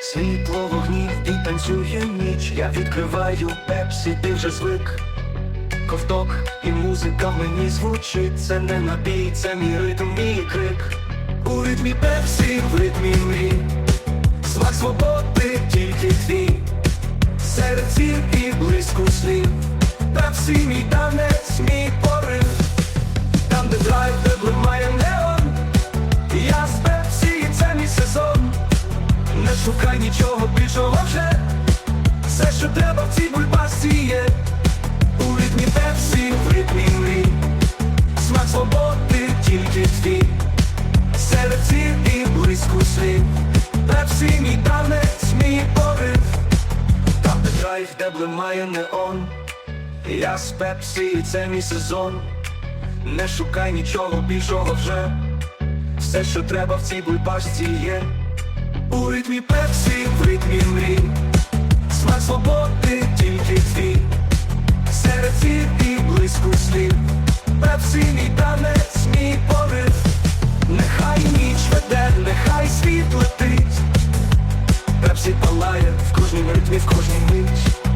світло вогнів і танцює ніч. Я відкриваю пепсі, ти вже звик. Ковток і музика мені звучить. Це не напій, це мій ритм, мій крик. У ритмі пепсі, в ритмі мрій. Смак свободи тільки твій. Серед і шукай нічого більшого вже. Все, що треба в цій бульбасці є. У ритмі пепсі, в ритмі мрій. Смак свободи тільки твій. Серед зір і близьку слів. Пепсі, мій танець, мій порив. Там, де драйв, де блимає неон. Я з пепсі, і це мій сезон. Не шукай нічого більшого вже. Все, що треба в цій бульбашці є. У ритмі пепсі, в ритмі мрій. Смак свободи тільки твій. Серед зір і близьку слів. Пепсі, мій танець, мій порив. Нехай ніч веде, нехай світ летить. Пепсі палає в кожній ритмі, в кожній мить.